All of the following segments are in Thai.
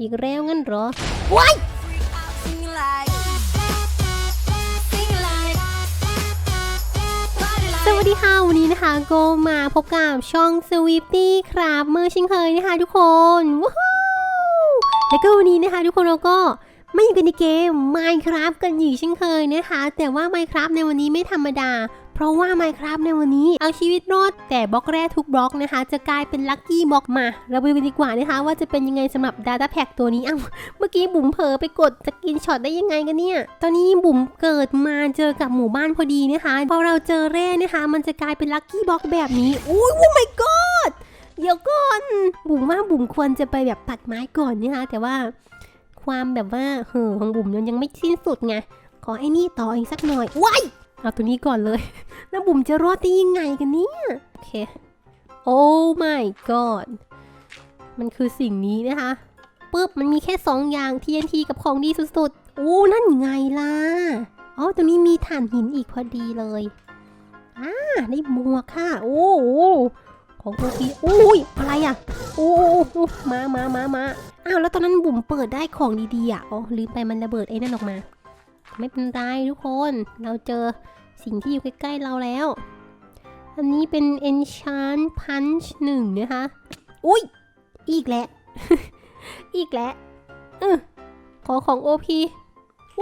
อีกแล้วงั้นเหรอว้าย Sing like, sing like, party ส like. วัสดีค่ะ วันนี้นะคะก็มาพบกับช่อง s w e e p t y ครับเมื่อเช่นเคยนะคะทุกคนว้าวแล้วก็วันนี้นะคะ ทุกคนเราก็ไม่อยู่กันในเกม Minecraft กันอยู่เช่นเคยนะคะ แต่ว่า Minecraft ในวันนี้ไม่ธรรมดา เพราะว่า Minecraft ในวันนี้เอาชีวิตรอดแต่บล็อกแรกทุกบล็อกนะคะ จะกลายเป็นลัคกี้บล็อกมา เราไปดูกันดีกว่านะคะ ว่าจะเป็นยังไงสำหรับ Data Pack ตัวนี้อ้าวเมื่อกี้บุ๋มเผลอไปกดสกินช็อตได้ยังไงกันเนี่ย ตอนนี้บุ๋มเกิดมาเจอกับหมู่บ้านพอดีนะคะพอเราเจอแร่นะคะ มันจะกลายเป็นลัคกี้บล็อกแบบนี้อุ้ยโอ้ my god เดี๋ยวก่อนบุ๋มว่าบุ๋มควรจะไปแบบตัดไม้ก่อนนะคะแต่ว่าความแบบว่าเห่อของบุ๋มมันยังไม่สิ้นสุดไงขอไอ้นี่ต่ออีกสักหน่อยว้าย เอาตัวนี้ก่อนเลย แล้วบุ๋มจะรอดได้ยังไงกันเนี่ย โอเค โอ้ my god มันคือสิ่งนี้นะคะปุ๊บ มันมีแค่ 2 อย่าง TNT กับของดีสุดๆ โอ้ นั่นไงล่ะ อ๋อ ตรงนี้มีถ่านหินอีกพอดีเลย อ่า ได้หมวกค่ะ โอ้โหของตัวทีอุ้ย อะไรอะโอ้โอ้มามามามาอ้าว แล้วตอนนั้นบุ๋มเปิดได้ของดีๆอะ อ๋อ ลืมไปมันระเบิดไอ้นั่นออกมา ไม่เป็นไรทุกคน เราเจอสิ่งที่อยู่ใกล้ๆเราแล้ว อันนี้เป็น Enchant Punch หนึ่งนะคะ อุ้ย อีกแล้ว อีกแล้วออขอของ OP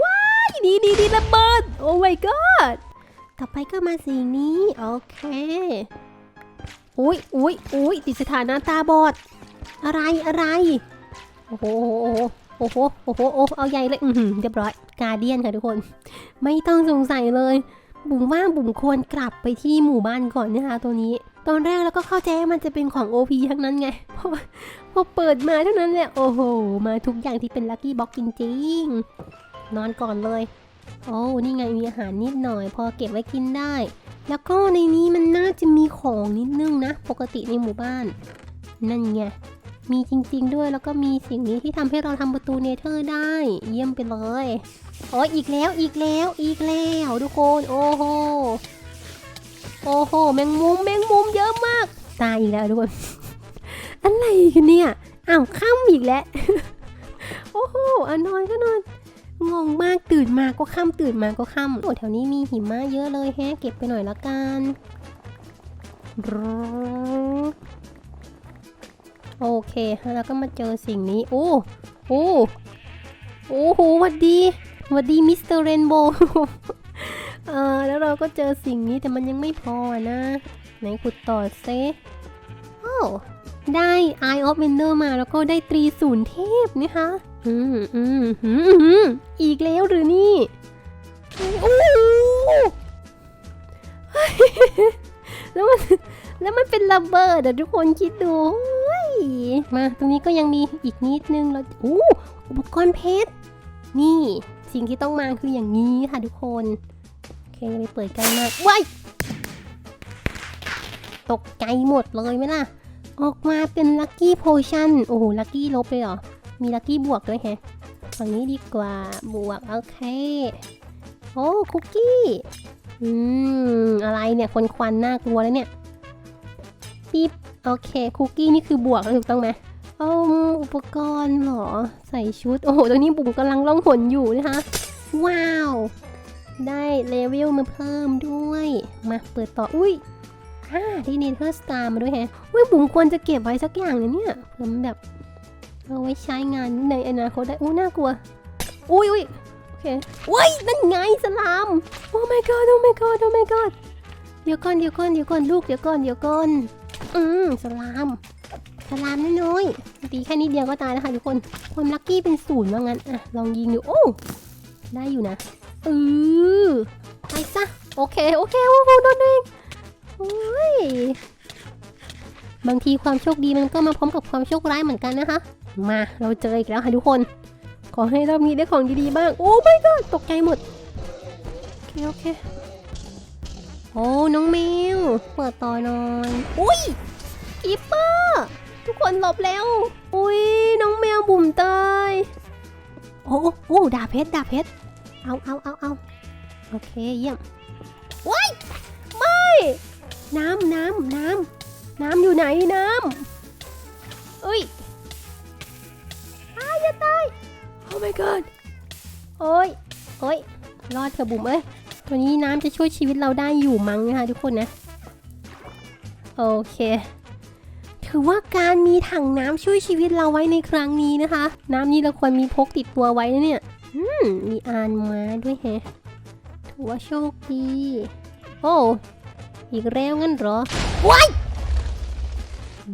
ว้ายดีดีดีระเบิด โอ้ my god ต่อไปก็มาสิ่งนี้ โอเค อุ้ยอุ้ยอุ้ยติดสถานะตาบอด อะไรอะไร โอ้โหโอ้โหโอ้โหโอ้โหเอาใหญ่เลย อือหือเรียบร้อย กาเดียนค่ะทุกคน ไม่ต้องสงสัยเลย บุ๋มว่าบุ๋มควรกลับไปที่หมู่บ้านก่อนนะคะตัวนี้ ตอนแรกแล้วก็เข้าใจว่ามันจะเป็นของ OP ทั้งนั้นไงเพราะว่าพอเปิดมาเท่านั้นแหละโอ้โห มาทุกอย่างที่เป็นลัคกี้บ็อกจริงๆ นอนก่อนเลย โอ้นี่ไงมีอาหารนิดหน่อย พอเก็บไว้กินได้ แล้วก็ในนี้มันน่าจะมีของนิดนึงนะ ปกติในหมู่บ้าน นั่นไง มีจริง ๆ ด้วยแล้วก็มีสิ่งนี้ที่ทำให้เราทำประตูเนเธอร์ได้ เยี่ยมไปเลยโอ้ยอีกแล้วอีกแล้วอีกแล้วทุกคนโอ้โหโอ้โหแมงมุมแมงมุมเยอะมาก ตายอีกแล้วทุกคนอะไรกันเนี่ยอ้าวค่ำอีกแล้วโอ้โหอนอนก็นอนงงมากตื่นมาก็ค่ำตื่นมาก็ค่ำโอ้แถวนี้มีหิมะเยอะเลยแฮะเก็บไปหน่อยละกัน โอเค แล้วก็มาเจอสิ่งนี้ โอ้โอ้โอ้โหวัดดีวัดดีมิสเตอร์เรนโบว์เออแล้วเราก็เจอสิ่งนี้แต่มันยังไม่พอนะ ไหนขุดต่อเซโอ้ได้ Eye of Wonder มาแล้วก็ได้ตรีศูนย์เทพนะคะ อืมอืมอืมอืมอีกแล้วหรือนี่โอ้โหแล้วมัน แล้วมันเป็นระเบิดอะทุกคนคิดดู มาตรงนี้ก็ยังมีอีกนิดนึงเราโอ้อุปกรณ์เพชร นี่สิ่งที่ต้องมาคืออย่างนี้ค่ะทุกคน โอเคไปเปิดใกล้มากว้ายตกใจหมดเลยไหมล่ะ ออกมาเป็นลัคกี้โพชั่น โอ้โห ลัคกี้ลบเลยเหรอ มีลัคกี้บวกด้วยแฮะฝั่งนี้ดีกว่า บวก โอเค โอ้ คุกกี้ อืม อะไรเนี่ย คนควันน่ากลัวแล้วเนี่ย โอเคคุกกี้นี่คือบวกถูกต้องไหมเอาอุปกรณ์เหรอ ใส่ชุด โอ้โห ตรงนี้บุ๋มกำลังล่องหนอยู่นะคะ ว้าว ได้เลเวลมาเพิ่มด้วย มาเปิดต่อ อุ้ยอ่าได้เนเธอร์สตาร์มาด้วยแฮะอุ้ยบุ๋มควรจะเก็บไว้สักอย่างเลยเนี่ยเผื่อแบบ เอาไว้ใช้งานในอนาคตได้ อู้น่ากลัว อุ้ยอุ้ยโอเคอุ้ยนั่นไงสลาม โอ้ my god โอ้ my god โอ้ my god เดี๋ยวก่อนเดี๋ยวก่อนเดี๋ยวก่อนลูกเดี๋ยวก่อนเดี๋ยวก่อน อืมสลามสลามน้อยๆตีแค่นิดเดียวก็ตายแล้วค่ะทุกคน ความลัคกี้เป็นศูนย์ว่างั้นอะลองยิงดูโอ้ได้อยู่นะเออไปซะโอเคโอเคโอ้โหโดนเองโอ้ยบางทีความโชคดีมันก็มาพร้อมกับความโชคร้ายเหมือนกันนะคะ มาเราเจออีกแล้วค่ะทุกคน ขอให้รอบนี้ได้ของดีๆบ้าง โอ้ไม่ก็ตกใจหมด โอเคโอเค โอ้น้องแมว เปิดต่อนอยอุ้ยกีปเปอร์ทุกคนหลบแล้ว อุ้ยน้องแมวบุ่มเตยโอ้โอ้ดาเพชรดาเพชรเอาเอาเอาเอาโอเคเยี่ยมว้ายไม่น้ำน้ำน้ำน้ำอยู่ไหนน้ำเอ้ยอาอย่า my god โอ้ยโอ้ยรอดเถอะบุ๋มเอ้ย ตัวนี้น้ำจะช่วยชีวิตเราได้อยู่มั้งนะคะทุกคนนะ โอเค ถือว่าการมีถังน้ำช่วยชีวิตเราไว้ในครั้งนี้นะคะ น้ำนี้เราควรมีพกติดตัวไว้นะเนี่ย อืม มีอานมาด้วยแฮะถือว่าโชคดี โอ้ อีกแล้วงั้นเหรอว้าย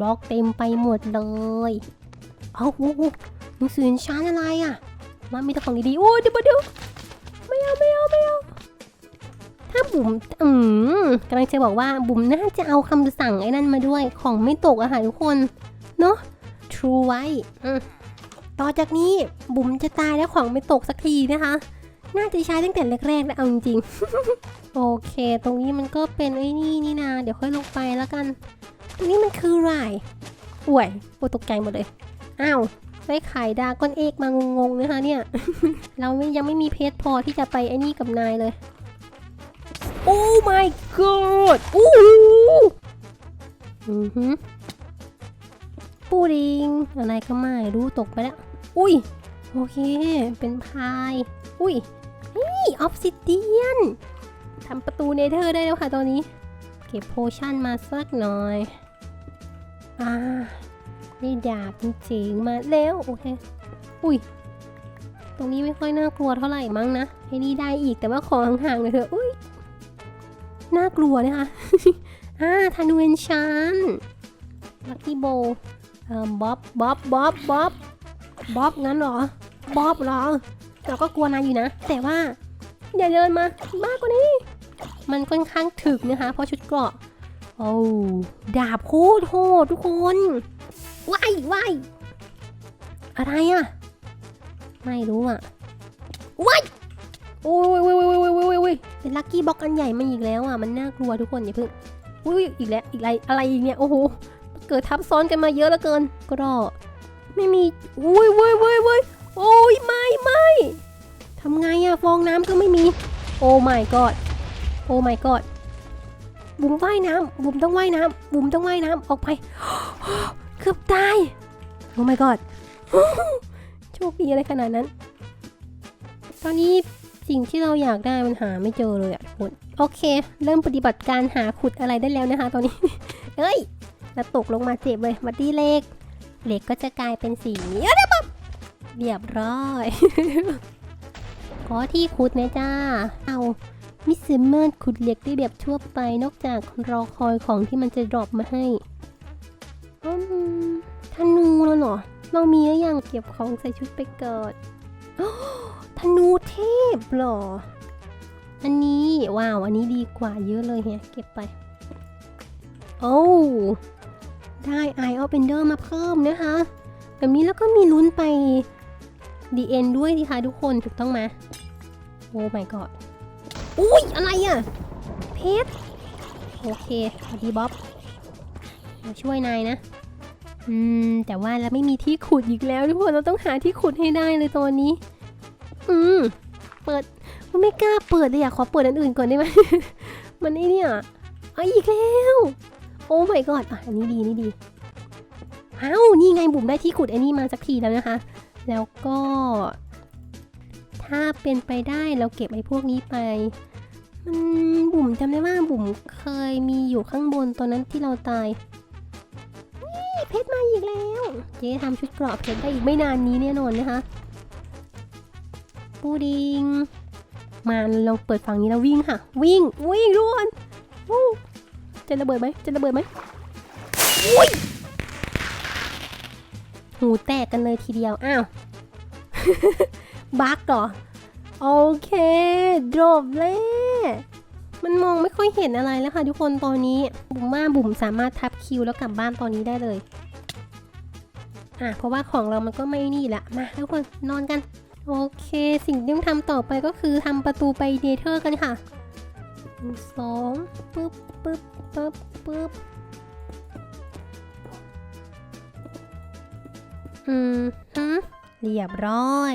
บล็อกเต็มไปหมดเลย เอาโอ้โหหนังสือชั้นอะไรอะมามีแต่ของดีๆ โอ้เดี๋ยวเดี๋ยวไม่เอาไม่เอาไม่เอาถ้า บุ๋มอืมกำลังจะบอกว่าบุ๋มน่าจะเอาคำสั่งไอ้นั่นมาด้วย ของไม่ตกอะค่ะทุกคน เนาะ True ไว้ต่อจากนี้บุ๋มจะตายแล้วของไม่ตกสักทีนะคะ น่าจะใช้ตั้งแต่แรกๆแล้วเอาจริงๆ โอเค ตรงนี้มันก็เป็นไอ้นี่นี่นาเดี๋ยวค่อยลงไปแล้วกัน ตรงนี้มันคือไรป่วยปวดตกใจหมดเลย อ้าวได้ไข่ดาก้อนเอกมางงๆนะคะเนี่ย เราไม่ยังไม่มีเพชรพอที่จะไปไอ้นี่กับนายเลย โอ้ my god อู้หูอือหือปูดิง อะไรก็ไม่รู้ตกไปแล้ว อุ้ย โอเค เป็นพาย อุ้ยนี่ออฟซิเดียนทำประตูเนเธอร์ได้แล้วค่ะตอนนี้ เก็บโพชั่นมาสักหน่อย อ่าได้ดาบจริงๆมาแล้ว โอเค อุ้ยตรงนี้ไม่ค่อยน่ากลัวเท่าไหร่มั้งนะไอ้นี่ได้อีกแต่ว่าขอห่างๆหน่อยเถอะอุ้ย น่ากลัวนะคะอ่าธนูเอนชันลักกี้โบเอ่อบ๊อบบ๊อบบ๊อบบ๊อบบ๊อบงั้นเหรอบ๊อบเหรอเราก็กลัวนายอยู่นะ แต่ว่าอย่าเดินมามากกว่านี้ มันค่อนข้างถึกนะคะ เพราะชุดเกราะโอ้ดาบโคตรโหดทุกคนว้ายว้ายอะไรอะ ไม่รู้อะว้ายโอ้ยโอ้ยโอ้ยโอ้ยโอ้ย ลัคกี้บ็อกอันใหญ่มาอีกแล้วอะมันน่ากลัวทุกคนอย่าเพิ่งอุ้ยอีกแล้วอีกอะไรอะไรอีกเนี่ยโอ้โหเกิดทับซ้อนกันมาเยอะเหลือเกิน ก็รอไม่มีอุ้ยเว้ยเว้ยเว้ยโอ้ยไม่ไม่ทำไงอะฟองน้ำก็ไม่มี โอ้ my god โอ้ my god บุ๋มว่ายน้ำบุ๋มต้องว่ายน้ำบุ๋มต้องว่ายน้ำออกไปเกือบตายโอ้ my god โชคดีอะไรขนาดนั้น ตอนนี้ สิ่งที่เราอยากได้มันหาไม่เจอเลยอะทุกคนโอเค เริ่มปฏิบัติการหาขุดอะไรได้แล้วนะคะ ตอนนี้ เอ้ยแล้วตกลงมาเจ็บเลยมาตีเหล็กเหล็กก็จะกลายเป็นสีเอ้ยปั๊บเรียบร้อย ขอที่ขุดนะจ้า เอามิสเซมเมอร์ขุดเหล็กได้แบบทั่วไปนอกจากรอคอยของที่มันจะดรอปมาให้อืมธนูแล้วเหรอเรามีหรือยังเก็บของใส่ชุดไปเกิดอ ธนูเทพหรอ อันนี้ว้าวอันนี้ดีกว่าเยอะเลยเฮียเก็บไป โอ้ได้ Eye of Ender มาเพิ่มนะคะ แบบนี้แล้วก็มีลุ้นไปดีเอ็นด้วยสิคะทุกคนถูกต้องไหมโอ้ my god อุ้ย อะไรอะ เพชรโอเคสวัสดีบ๊อบมาช่วยนายนะ อืม แต่ว่าเราไม่มีที่ขุดอีกแล้วทุกคนเราต้องหาที่ขุดให้ได้เลยตอนนี้ อืม เปิดไม่กล้าเปิดเลยอยากขอเปิดอันอื่นก่อนได้ไหม มันไอเนี่ยเอาอีกแล้ว โอ้ my god อะ อันนี้ดีนี่ดีอ้าวนี่ไงบุ๋มได้ที่ขุดไอ้นี่มาสักทีแล้วนะคะ แล้วก็ ถ้าเป็นไปได้เราเก็บไอ้พวกนี้ไป มันบุ๋มจำได้ว่าบุ๋มเคยมีอยู่ข้างบนตอนนั้นที่เราตายนี่เพชรมาอีกแล้ว เจ๊ทำชุดเกราะเพชรได้อีกไม่นานนี้แน่นอนนะคะ ปูดิงมาลองเปิดฝั่งนี้แล้ววิ่งค่ะ วิ่ง วิ่งด่วนวู้จะระเบิดไหมจะระเบิดไหมอุ้ยหูแตกกันเลยทีเดียว อ้าว บั๊กเหรอ โอเคดรอปแล้วมันมองไม่ค่อยเห็นอะไรแล้วค่ะทุกคนตอนนี้ บุ๋มว่าบุ๋มสามารถทับคิวแล้วกลับบ้านตอนนี้ได้เลย อะ เพราะว่าของเรามันก็ไม่นี่แหละ มาทุกคนนอนกัน โอเค สิ่งที่ต้องทำต่อไปก็คือทำประตูไปเนเธอร์กันค่ะสองปึ๊บปึ๊บปึ๊บปึ๊บอืมฮึเรียบร้อย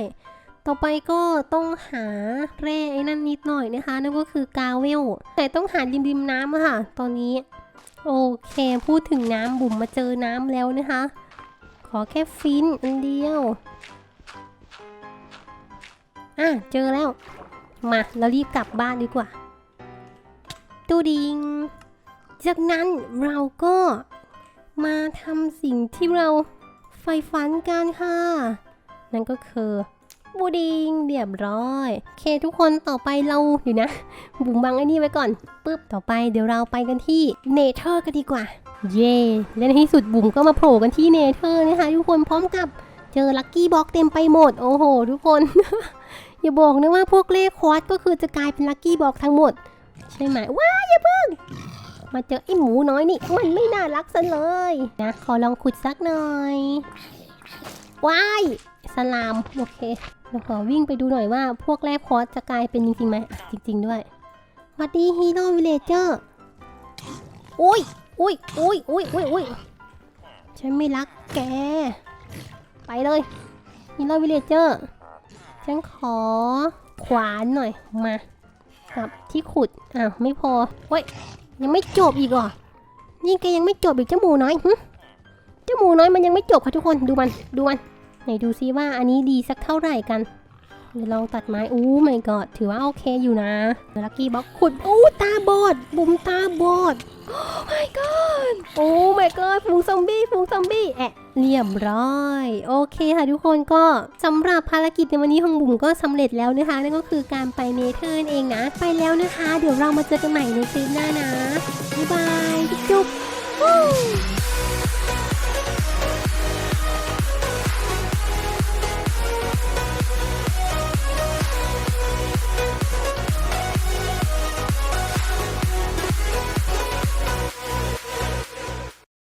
ต่อไปก็ต้องหาแร่ไอ้นั่นนิดหน่อยนะคะ นั่นก็คือกาเวล แต่ต้องหาริมริมน้ำค่ะ ตอนนี้ โอเค พูดถึงน้ำบุ๋มมาเจอน้ำแล้วนะคะ ขอแค่ฟินอันเดียว อะเจอแล้ว มาเรารีบกลับบ้านดีกว่า ตูดิง จากนั้นเราก็มาทำสิ่งที่เราใฝ่ฝันกันค่ะ นั่นก็คือบูดิงเรียบร้อยโอเคทุกคนต่อไปเราเดี๋ยวนะ บุ๋มบังไอ้นี่ไว้ก่อนปึ๊บต่อไปเดี๋ยวเราไปกันที่เนเธอร์กันดีกว่า เย่และในที่สุดบุ๋มก็มาโผล่กันที่เนเธอร์นะคะทุกคนพร้อมกับเจอลัคกี้บ็อกเต็มไปหมด โอ้โห ทุกคน อย่าบอกนะว่าพวกเลขควอดก็คือจะกลายเป็นลัคกี้บอกทั้งหมด ใช่ไหมว้าอย่าเพิ่ง มาเจอไอ้หมูน้อยนี่มันไม่น่ารักซะเลยนะขอลองขุดสักหน่อยว้ายสลามโอเคเราขอวิ่งไปดูหน่อยว่าพวกแรกคอร์สจะกลายเป็นจริงๆไหมจริง ๆ ด้วยสวัสดีฮีโร่วิลเลเจอร์อุ้ยอุ้ยอุ้ยอุ้ยอุ้ยอุ้ยฉันไม่รักแก ไปเลยฮีโร่วิลเลเจอร์ ฉันขอขวานหน่อยมากับที่ขุดอ้าวไม่พอเว้ยยังไม่จบอีกเหรอนี่แกยังไม่จบอีกเจ้าหมูน้อยหึเจ้าหมูน้อยมันยังไม่จบค่ะทุกคนดูมันดูมันไหนดูซิว่าอันนี้ดีสักเท่าไหร่กัน เลองตัดไม้อู้ไม่กอดถือว่าโอเคอยู่นะลักกี้บ็อกขุดอู้ตาบอดบุ๋มตาบอดโอ้ my god โอ้ my god ฝูงซอมบี้ฝูงซอมบี้แอะเรียบร้อย โอเคค่ะทุกคนก็สำหรับภารกิจในวันนี้ของบุ๋มก็สำเร็จแล้วนะคะ นั่นก็คือการไปเนเธอร์นเองนะ ไปแล้วนะคะ เดี๋ยวเรามาเจอกันใหม่ในคลิปหน้านะ บ๊ายบาย จุ๊บ